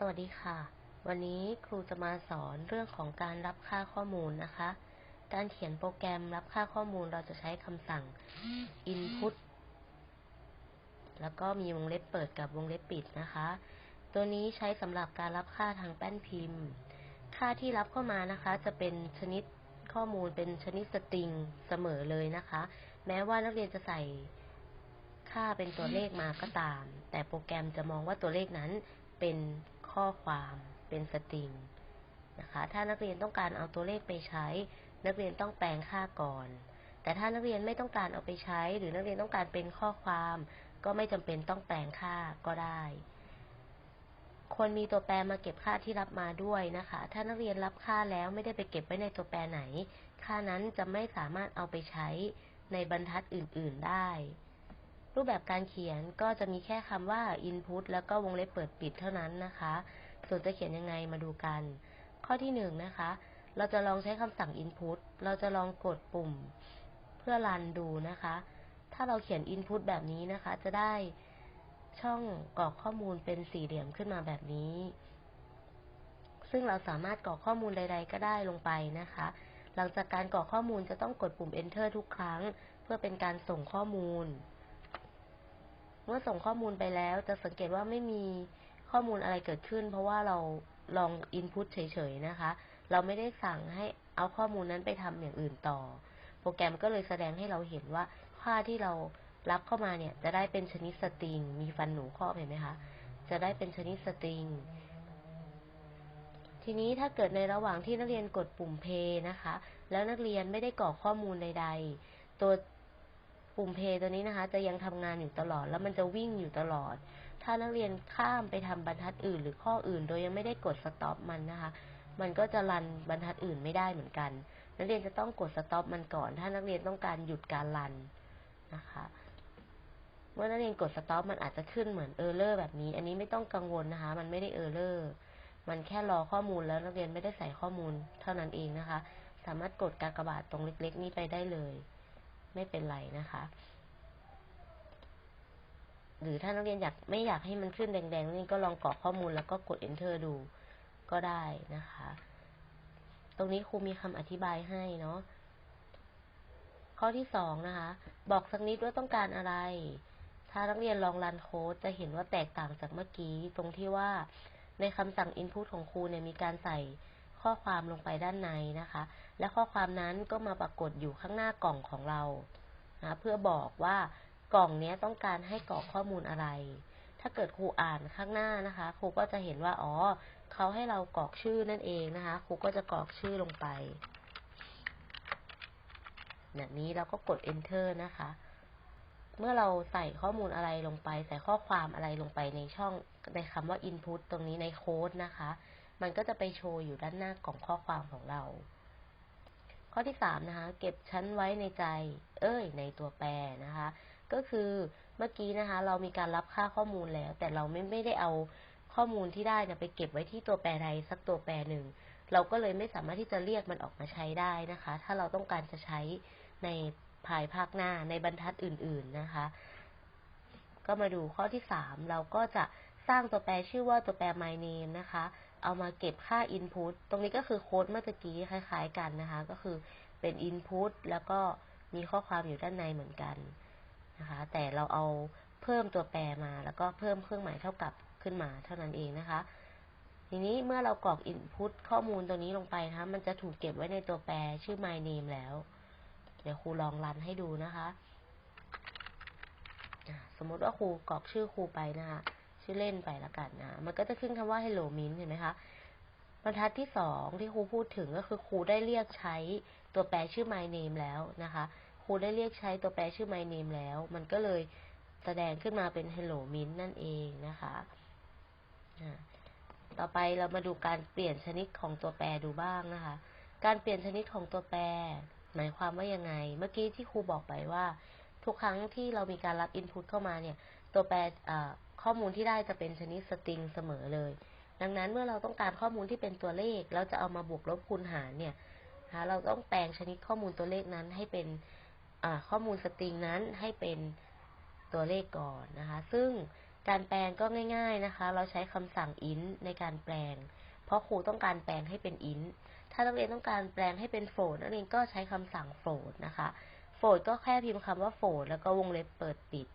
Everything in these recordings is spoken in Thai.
สวัสดีค่ะ วันนี้ครูจะมาสอนเรื่องของการรับค่าข้อมูลนะคะ การเขียนโปรแกรมรับค่าข้อมูลเราจะใช้คำสั่ง input แล้วก็มีวงเล็บเปิดกับวงเล็บปิดนะคะ ตัวนี้ใช้สำหรับการรับค่าทางแป้นพิมพ์ ค่าที่รับเข้ามานะคะ จะเป็นชนิดข้อมูลเป็นชนิดสตริงเสมอเลยนะคะ แม้ว่านักเรียนจะใส่ค่าเป็นตัวเลขมาก็ตาม แต่โปรแกรมจะมองว่าตัวเลขนั้นเป็น ข้อความเป็นสตริงนะคะ ถ้านักเรียนต้องการเอาตัวเลขไปใช้ นักเรียนต้องแปลงค่าก่อน แต่ถ้านักเรียนไม่ต้องการเอาไปใช้ หรือนักเรียนต้องการเป็นข้อความ ก็ไม่จำเป็นต้องแปลงค่าก็ได้ควรมีตัวแปรมาเก็บค่าที่รับมาด้วยนะคะ ถ้านักเรียนรับค่าแล้วไม่ได้ไปเก็บไว้ในตัวแปรไหน ค่านั้นจะไม่สามารถเอาไปใช้ในบรรทัดอื่น ๆได้ รูปแบบการเขียนก็จะมีแค่คำว่า input แล้วก็วงเล็บเปิดปิดเท่านั้นนะคะ ส่วนจะเขียนยังไงมาดูกัน ข้อที่หนึ่งนะคะ เราจะลองใช้คำสั่ง input เราจะลองกดปุ่ม เพื่อรันดูนะคะ ถ้าเราเขียน input แบบนี้นะคะ จะได้ช่องกรอกข้อมูลเป็นสี่เหลี่ยมขึ้นมาแบบนี้ ซึ่งเราสามารถกรอกข้อมูลใด ๆ ก็ได้ลงไปนะคะ หลังจากการกรอกข้อมูลจะต้องกดปุ่ม enter ทุกครั้ง เพื่อเป็นการส่งข้อมูล เมื่อส่งข้อมูลไปแล้ว จะสังเกตว่าไม่มีข้อมูลอะไรเกิดขึ้น เพราะว่าเราลอง input เฉยๆนะคะ เราไม่ได้สั่งให้เอาข้อมูลนั้นไปทำอย่างอื่นต่อ โปรแกรมก็เลยแสดงให้เราเห็นว่าค่าที่เรารับเข้ามาเนี่ย จะได้เป็นชนิดสตริง มีฟันหนูครอบเห็นไหมคะ จะได้เป็นชนิดสตริง ทีนี้ถ้าเกิดในระหว่างที่นักเรียนกดปุ่มเพย์นะคะ แล้วนักเรียนไม่ได้กรอกข้อมูลใด ๆ ตัว ปุ่มเพย์ตัวนี้นะคะ จะยังทำงานอยู่ตลอด แล้วมันจะวิ่งอยู่ตลอด ถ้านักเรียนข้ามไปทำบรรทัดอื่น หรือข้ออื่น โดยยังไม่ได้กดสต็อปมันนะคะ มันก็จะรันบรรทัดอื่นไม่ได้เหมือนกัน นักเรียนจะต้องกดสต็อปมันก่อน ถ้านักเรียนต้องการหยุดการรันนะคะ เมื่อนักเรียนกด stop มันอาจจะขึ้นเหมือนเออร์เลอร์แบบนี้ อันนี้ไม่ต้องกังวลนะคะ มันไม่ได้เออร์เลอร์มันแค่รอข้อมูลแล้วนักเรียนไม่ได้ใส่ข้อมูลเท่านั้นเองนะคะ สามารถกดกากบาทตรงเล็ก ๆ นี้ไปได้เลย ไม่เป็นไรนะคะ หรือถ้านักเรียนอยากไม่อยากให้มันขึ้นแดงๆ นี่ก็ลองกรอกข้อมูลแล้วก็กด enter ดูก็ได้นะคะ ตรงนี้ครูมีคำอธิบายให้เนาะข้อที่สองนะคะ บอกสักนิดว่าต้องการอะไร ถ้านักเรียนลองรันโค้ดจะเห็นว่าแตกต่างจากเมื่อกี้ ตรงที่ว่าในคำสั่ง input ของครูเนี่ยมีการใส่ ข้อความลงไปด้านในนะคะ และข้อความนั้นก็มาปรากฏอยู่ข้างหน้ากล่องของเรานะเพื่อบอกว่ากล่องนี้ต้องการให้กรอกข้อมูลอะไร ถ้าเกิดครูอ่านข้างหน้านะคะ ครูก็จะเห็นว่าอ๋อเขาให้เรากรอกชื่อนั่นเองนะคะ ครูก็จะกรอกชื่อลงไปแบบนี้เราก็กด enter นะคะ เมื่อเราใส่ข้อมูลอะไรลงไป ใส่ข้อความอะไรลงไปในช่องในคำว่า input ตรงนี้ในโค้ดนะคะ มันก็จะไปโชว์อยู่ด้านหน้ากล่องข้อความของเรา ข้อที่สามนะคะ เก็บชั้นไว้ในใจ เอ้ย ในตัวแปรนะคะ ก็คือเมื่อกี้นะคะ เรามีการรับค่าข้อมูลแล้ว แต่เราไม่ไม่ได้เอาข้อมูลที่ได้นะไปเก็บไว้ที่ตัวแปรใดสักตัวแปรหนึ่ง เราก็เลยไม่สามารถที่จะเรียกมันออกมาใช้ได้นะคะ ถ้าเราต้องการจะใช้ในภายภาคหน้าในบรรทัดอื่น ๆนะคะ ก็มาดูข้อที่สามเราก็จะสร้างตัวแปรชื่อว่าตัวแปร my name นะคะ เอามาเก็บค่า input ตรงนี้ก็คือโค้ดเมื่อกี้คล้ายๆกันนะคะ ก็คือเป็น input แล้วก็มีข้อความอยู่ด้านในเหมือนกันนะคะ แต่เราเอาเพิ่มตัวแปรมา แล้วก็เพิ่มเครื่องหมายเท่ากับขึ้นมาเท่านั้นเองนะคะ ทีนี้เมื่อเรากรอก input ข้อมูลตัวนี้ลงไปนะคะมันจะถูกเก็บไว้ในตัวแปรชื่อ my name แล้ว เดี๋ยวครูลองรันให้ดูนะคะ สมมติว่าครูกรอกชื่อครูไปนะคะ ชื่อเล่นไปละกันนะ มันก็จะขึ้นคำว่า hello min เห็นไหมคะ บรรทัดที่สองที่ครูพูดถึงก็คือครูได้เรียกใช้ตัวแปรชื่อ my name แล้วนะคะ ครูได้เรียกใช้ตัวแปรชื่อ my name แล้ว มันก็เลยแสดงขึ้นมาเป็น hello min นั่นเองนะคะต่อไปเรามาดูการเปลี่ยนชนิดของตัวแปรดูบ้างนะคะ การเปลี่ยนชนิดของตัวแปร หมายความว่ายังไง เมื่อกี้ที่ครูบอกไปว่า ทุกครั้งที่เรามีการรับอินพุตเข้ามาเนี่ย ตัวแปร ข้อมูลที่ได้จะเป็นชนิดสตริงเสมอเลย ดังนั้นเมื่อเราต้องการข้อมูลที่เป็นตัวเลข เราจะเอามาบวกลบคูณหารเนี่ยนะเราต้องแปลงชนิดข้อมูลตัวเลขนั้นให้เป็นข้อมูลสตริงนั้นให้เป็นตัวเลขก่อนนะคะ ซึ่งการแปลงก็ง่าย ๆนะคะ เราใช้คำสั่ง int ในการแปลง เพราะครูต้องการแปลงให้เป็น int ถ้านักเรียนต้องการแปลงให้เป็น float นักเรียนก็ใช้คำสั่ง float นะคะ float ก็แค่พิมพ์คำว่า float แล้วก็วงเล็บเปิดปิด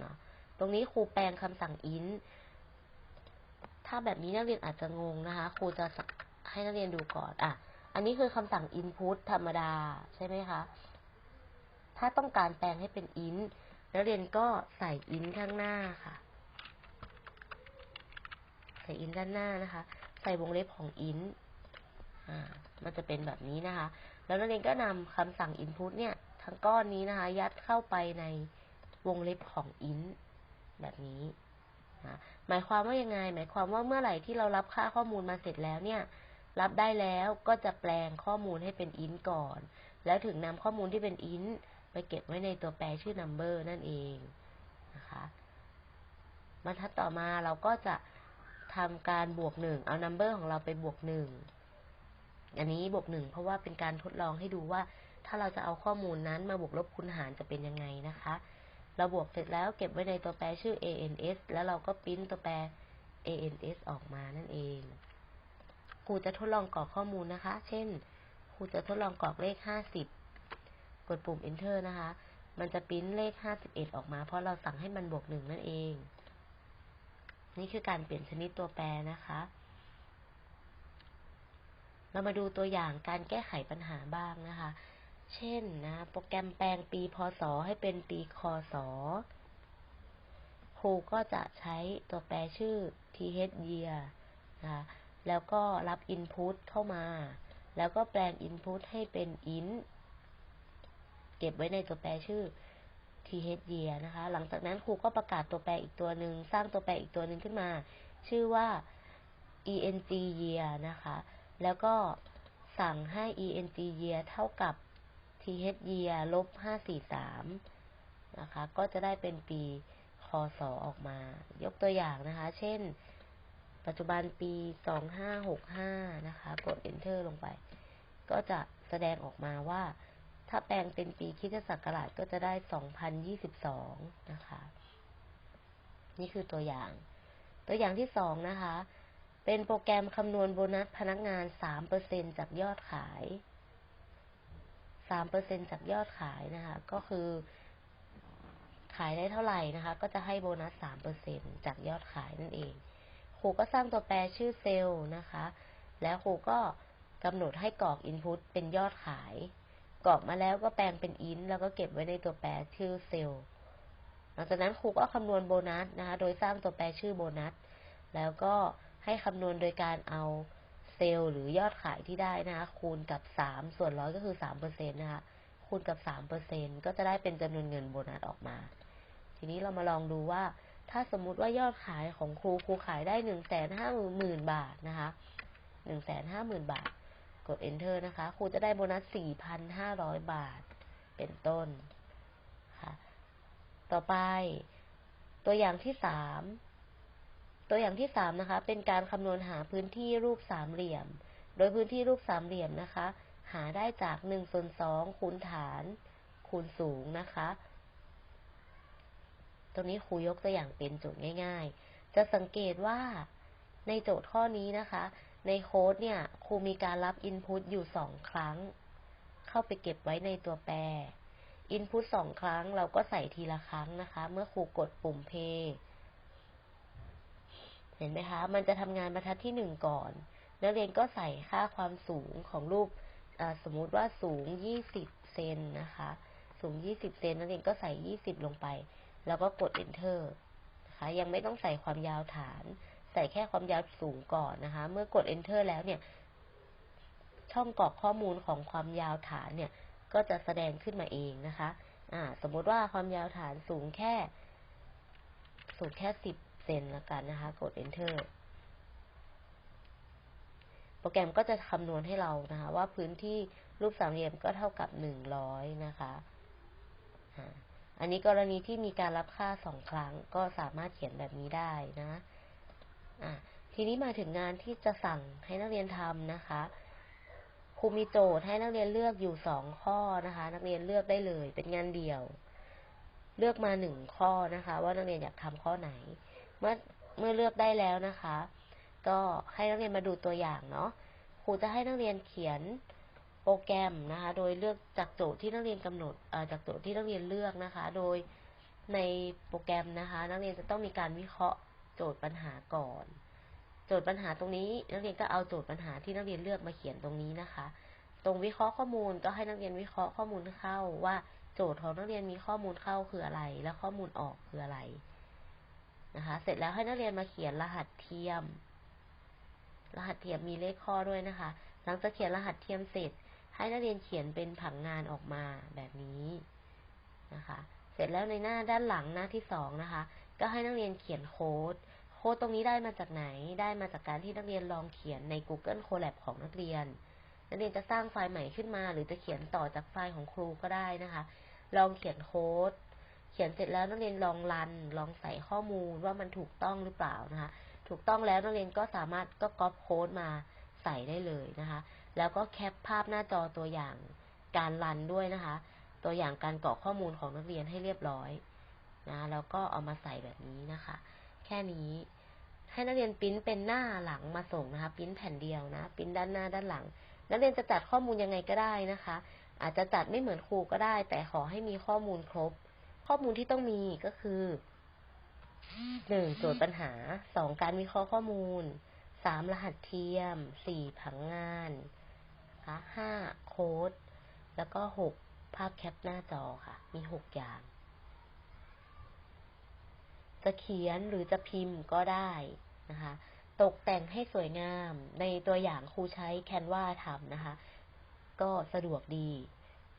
เนาะ รงนี้ครูแปลงคำสั่ง int ถ้าแบบนี้นักเรียนอาจจะงงนะคะ ครูจะให้นักเรียนดูก่อน อะ อันนี้คือคำสั่ง input ธรรมดาใช่ไหมคะ ถ้าต้องการแปลงให้เป็น int นักเรียนก็ใส่ int ข้างหน้าค่ะ ใส่ int ด้านหน้านะคะ ใส่วงเล็บของ int อ่า มันจะเป็นแบบนี้นะคะ แล้วนักเรียนก็นำคำสั่ง input เนี่ย ทั้งก้อนนี้นะคะ ยัดเข้าไปในวงเล็บของ int แบบนี้หมายความว่ายังไง หมายความว่าเมื่อไหร่ที่เรารับค่าข้อมูลมาเสร็จแล้วเนี่ย รับได้แล้วก็จะแปลงข้อมูลให้เป็น int ก่อน แล้วถึงนำข้อมูลที่เป็น int ไปเก็บไว้ในตัวแปรชื่อ number นั่นเองนะคะบรรทัดต่อมาเราก็จะทำการบวกหนึ่งเอา number ของเราไปบวกหนึ่งอันนี้บวกหนึ่งเพราะว่าเป็นการทดลองให้ดูว่า ถ้าเราจะเอาข้อมูลนั้นมาบวกลบคูณหารจะเป็นยังไงนะคะ เราบวกเสร็จแล้วเก็บไว้ในตัวแปรชื่อ ans แล้วเราก็พิมพ์ตัวแปร ans ออกมานั่นเอง ครูจะทดลองกรอกข้อมูลนะคะ เช่น ครูจะทดลองกรอกเลข 50 กดปุ่ม enter นะคะ มันจะพิมพ์เลข 51 ออกมา เพราะเราสั่งให้มันบวกหนึ่งนั่นเอง นี่คือการเปลี่ยนชนิดตัวแปรนะคะ เรามาดูตัวอย่างการแก้ไขปัญหาบ้างนะคะ เช่นนะ โปรแกรมแปลงปีพศให้เป็นปีคศ ครูก็จะใช้ตัวแปรชื่อ th year นะแล้วก็รับ input เข้ามา แล้วก็แปลง input ให้เป็น int เก็บไว้ในตัวแปรชื่อ th year นะคะ หลังจากนั้นครูก็ประกาศตัวแปรอีกตัวหนึ่ง สร้างตัวแปรอีกตัวหนึ่งขึ้นมา ชื่อว่า eng year นะคะ แล้วก็สั่งให้ eng year เท่ากับ th year ลบห้าสี่สามนะคะ ก็จะได้เป็นปีคศออกมา ยกตัวอย่างนะคะ เช่น ปัจจุบันปีสองห้าหกห้านะคะ กด enter ลงไป ก็จะแสดงออกมาว่า ถ้าแปลงเป็นปีคิดศักราชก็จะได้สองพันยี่สิบสองนะคะ นี่คือตัวอย่าง ตัวอย่างที่สองนะคะ เป็นโปรแกรมคำนวณโบนัสพนักงานสามเปอร์เซ็นจากยอดขาย สามเปอร์เซ็นจากยอดขายนะคะ ก็คือ ขายได้เท่าไหร่นะคะ ก็จะให้โบนัสสามเปอร์เซ็นจากยอดขายนั่นเองครูก็สร้างตัวแปรชื่อเซลล์นะคะ แล้วครูก็กำหนดให้กรอกอินพุตเป็นยอดขาย กรอกมาแล้วก็แปลงเป็นอินแล้วก็เก็บไว้ในตัวแปรชื่อเซลล์หลังจากนั้นครูก็คำนวณโบนัสนะคะ โดยสร้างตัวแปรชื่อโบนัส แล้วก็ให้คำนวณโดยการเอา เซลล์หรือยอดขายที่ได้นะคะคูณกับสามส่วนร้อยก็คือสามเปอร์เซ็นต์นะคะคูณกับสามเปอร์เซ็นต์ก็จะได้เป็นจำนวนเงินโบนัสออกมา ทีนี้เรามาลองดูว่า ถ้าสมมุติว่ายอดขายของครูครูขายได้หนึ่งแสนห้าหมื่นบาทนะคะหนึ่งแสนห้าหมื่นบาท กด enter นะคะ ครูจะได้โบนัสสี่พันห้าร้อยบาท เป็นต้นค่ะ ต่อไปตัวอย่างที่สาม ตัวอย่างที่สามนะคะ เป็นการคำนวณหาพื้นที่รูปสามเหลี่ยม โดยพื้นที่รูปสามเหลี่ยมนะคะ หาได้จากหนึ่งส่วนสองคูณฐาน คูณสูงนะคะ ตรงนี้ครูยกตัวอย่างเป็นโจทย์ง่าย ๆ จะสังเกตว่าในโจทย์ข้อนี้นะคะ ในโค้ดเนี่ยครูมีการรับ Input อยู่สองครั้ง เข้าไปเก็บไว้ในตัวแปร Input สองครั้งเราก็ใส่ทีละครั้งนะคะ เมื่อครูกดปุ่ม Play เห็นไหมคะ มันจะทำงานบรรทัดที่หนึ่งก่อน นักเรียนก็ใส่ค่าความสูงของรูปสมมุติว่าสูงยี่สิบเซนนะคะ สูงยี่สิบเซนนักเรียนก็ใส่ยี่สิบลงไป แล้วก็กด enter นะคะ ยังไม่ต้องใส่ความยาวฐาน ใส่แค่ความยาวสูงก่อนนะคะ เมื่อกด enter แล้วเนี่ย ช่องกรอกข้อมูลของความยาวฐานเนี่ย ก็จะแสดงขึ้นมาเองนะคะ อ่า สมมติว่าความยาวฐานสูงแค่ สูงแค่สิบ เซนละกันนะคะ กด enter โปรแกรมก็จะคำนวณให้เรานะคะ ว่าพื้นที่รูปสามเหลี่ยมก็เท่ากับหนึ่งร้อยนะคะ อันนี้กรณีที่มีการรับค่าสองครั้งก็สามารถเขียนแบบนี้ได้นะะทีนี้มาถึงงานที่จะสั่งให้นักเรียนทำนะคะครูมีโจทย์ให้นักเรียนเลือกอยู่สองข้อนะคะ นักเรียนเลือกได้เลย เป็นงานเดี่ยว เลือกมาหนึ่งข้อนะคะ ว่านักเรียนอยากทำข้อไหน เมื่อเมื่อเลือกได้แล้วนะคะ ก็ให้นักเรียนมาดูตัวอย่างเนาะครูจะให้นักเรียนเขียนโปรแกรมนะคะ โดยเลือกจากโจทย์ที่นักเรียนกำหนดจากโจทย์ที่นักเรียนเลือกนะคะ โดยในโปรแกรมนะคะ นักเรียนจะต้องมีการวิเคราะห์โจทย์ปัญหาก่อน โจทย์ปัญหาตรงนี้ นักเรียนก็เอาโจทย์ปัญหาที่นักเรียนเลือกมาเขียนตรงนี้นะคะ ตรงวิเคราะห์ข้อมูลก็ให้นักเรียนวิเคราะห์ข้อมูลเข้าว่าโจทย์ของนักเรียนมีข้อมูลเข้าคืออะไร และข้อมูลออกคืออะไร นะคะ เสร็จแล้วให้นักเรียนมาเขียนรหัสเทียม รหัสเทียมมีเลขข้อด้วยนะคะ หลังจากเขียนรหัสเทียมเสร็จ ให้นักเรียนเขียนเป็นผังงานออกมาแบบนี้นะคะ เสร็จแล้วในหน้าด้านหลังหน้าที่สองนะคะ ก็ให้นักเรียนเขียนโค้ด โค้ดตรงนี้ได้มาจากไหน ได้มาจากการที่นักเรียนลองเขียนใน Google Colab ของนักเรียน นักเรียนจะสร้างไฟล์ใหม่ขึ้นมา หรือจะเขียนต่อจากไฟล์ของครูก็ได้นะคะ ลองเขียนโค้ด เขียนเสร็จแล้วนักเรียนลองรัน ลองใส่ข้อมูลว่ามันถูกต้องหรือเปล่านะคะ ถูกต้องแล้วนักเรียนก็สามารถก็ก๊อปโค้ดมาใส่ได้เลยนะคะ แล้วก็แคปภาพหน้าจอตัวอย่างการรันด้วยนะคะ ตัวอย่างการกรอกข้อมูลของนักเรียนให้เรียบร้อยนะแล้วก็เอามาใส่แบบนี้นะคะ แค่นี้ให้นักเรียนปริ้นเป็นหน้าหลังมาส่งนะคะปริ้นแผ่นเดียวนะปริ้นด้านหน้าด้านหลัง นักเรียนจะจัดข้อมูลยังไงก็ได้นะคะ อาจจะจัดไม่เหมือนครูก็ได้ แต่ขอให้มีข้อมูลครบ ข้อมูลที่ต้องมีก็คือหนึ่งโจทย์ปัญหาสองการวิเคราะห์ข้อมูลสามรหัสเทียมสี่ผังงานนะคะห้าโค้ด แล้วก็หกภาพแคปหน้าจอค่ะ มีหกอย่าง จะเขียนหรือจะพิมพ์ก็ได้นะคะ ตกแต่งให้สวยงาม ในตัวอย่างครูใช้แคนวาทำนะคะ ก็สะดวกดี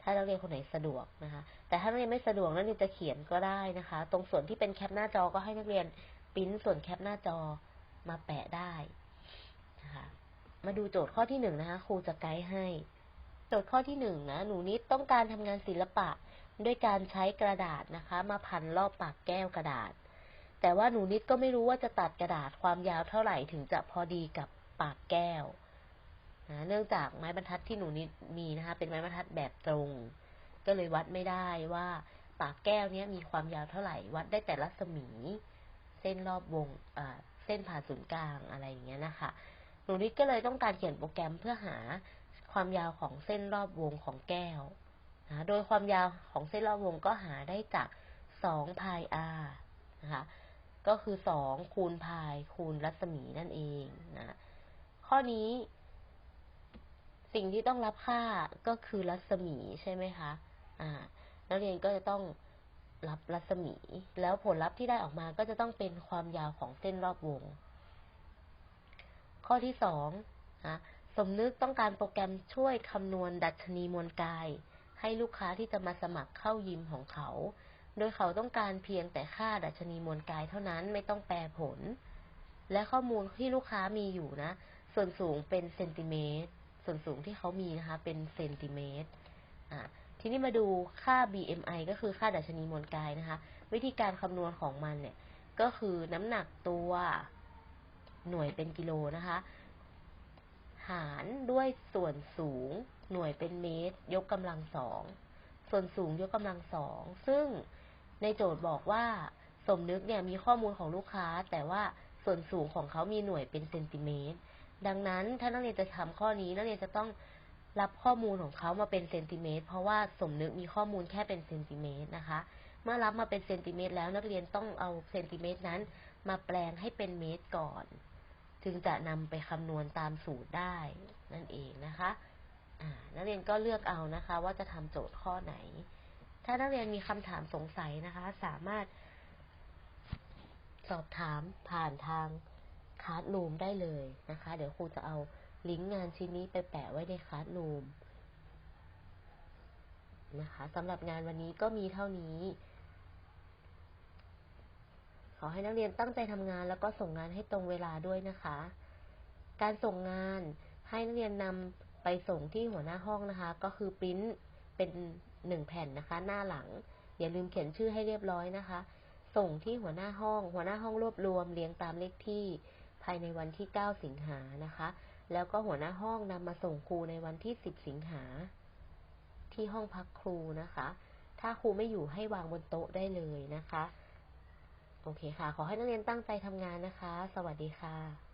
ถ้านักเรียนคนไหนสะดวกนะคะ แต่ถ้านักเรียนไม่สะดวกนักเรียนจะเขียนก็ได้นะคะ ตรงส่วนที่เป็นแคปหน้าจอก็ให้นักเรียนปิ้นส่วนแคปหน้าจอมาแปะได้นะคะมาดูโจทย์ข้อที่หนึ่งนะคะครูจะไกด์ให้ โจทย์ข้อที่หนึ่งนะหนูนิดต้องการทำงานศิลปะด้วยการใช้กระดาษนะคะ มาพันรอบปากแก้วกระดาษ แต่ว่าหนูนิดก็ไม่รู้ว่าจะตัดกระดาษความยาวเท่าไหร่ถึงจะพอดีกับปากแก้ว นะเนื่องจากไม้บรรทัดที่หนูนิดมีนะคะ เป็นไม้บรรทัดแบบตรง ก็เลยวัดไม่ได้ว่าปากแก้วเนี้ยมีความยาวเท่าไหร่ วัดได้แต่รัศมี เส้นรอบวงเส้นผ่าศูนย์กลางอะไรอย่างเงี้ยนะคะ หนูนิดก็เลยต้องการเขียนโปรแกรมเพื่อหาความยาวของเส้นรอบวงของแก้วนะโดยความยาวของเส้นรอบวงก็หาได้จาก2พาย r นะคะ ก็คือ 2 คูณพายคูณรัศมีนั่นเองนะ ข้อนี้ สิ่งที่ต้องรับค่าก็คือรัศมีใช่ไหมคะ อ่า นักเรียนก็จะต้องรับรัศมี แล้วผลลัพธ์ที่ได้ออกมาก็จะต้องเป็นความยาวของเส้นรอบวง ข้อที่สองนะสมนึกต้องการโปรแกรมช่วยคำนวณดัชนีมวลกาย ให้ลูกค้าที่จะมาสมัครเข้ายิมของเขา โดยเขาต้องการเพียงแต่ค่าดัชนีมวลกายเท่านั้นไม่ต้องแปลผล และข้อมูลที่ลูกค้ามีอยู่นะ ส่วนสูงเป็นเซนติเมตร ส่วนสูงที่เขามีนะคะ เป็นเซนติเมตรอ่าทีนี้มาดูค่า BMI ก็คือค่าดัชนีมวลกายนะคะ วิธีการคำนวณของมันเนี่ย ก็คือน้ำหนักตัวหน่วยเป็นกิโลนะคะ หารด้วยส่วนสูงหน่วยเป็นเมตร ยกกำลังสอง ส่วนสูงยกกำลังสอง ซึ่งในโจทย์บอกว่าสมนึกเนี่ยมีข้อมูลของลูกค้า แต่ว่าส่วนสูงของเขามีหน่วยเป็นเซนติเมตร ดังนั้นถ้านักเรียนจะทำข้อนี้นักเรียนจะต้องรับข้อมูลของเขามาเป็นเซนติเมตร เพราะว่าสมนึกมีข้อมูลแค่เป็นเซนติเมตรนะคะ เมื่อรับมาเป็นเซนติเมตรแล้วนักเรียนต้องเอาเซนติเมตรนั้น มาแปลงให้เป็นเมตรก่อน ถึงจะนำไปคำนวณตามสูตรได้นั่นเองนะคะนักเรียนก็เลือกเอานะคะ ว่าจะทำโจทย์ข้อไหน ถ้านักเรียนมีคำถามสงสัยนะคะ สามารถสอบถามผ่านทาง คาร์ดรูมได้เลยนะคะ เดี๋ยวครูจะเอาลิงก์งานชิ้นนี้ไปแปะไว้ในคาร์ดรูมนะคะสำหรับงานวันนี้ก็มีเท่านี้ ขอให้นักเรียนตั้งใจทำงานแล้วก็ส่งงานให้ตรงเวลาด้วยนะคะ การส่งงานให้นักเรียนนำไปส่งที่หัวหน้าห้องนะคะ ก็คือปริ้นเป็นหนึ่งแผ่นนะคะ หน้าหลัง อย่าลืมเขียนชื่อให้เรียบร้อยนะคะ ส่งที่หัวหน้าห้อง หัวหน้าห้องรวบรวมเรียงตามเลขที่ ภายในวันที่ 9 สิงหานะคะ แล้วก็หัวหน้าห้องนำมาส่งครูในวันที่ 10 สิงหา ที่ห้องพักครูนะคะ ถ้าครูไม่อยู่ให้วางบนโต๊ะได้เลยนะคะ โอเคค่ะ ขอให้นักเรียนตั้งใจทำงานนะคะ สวัสดีค่ะ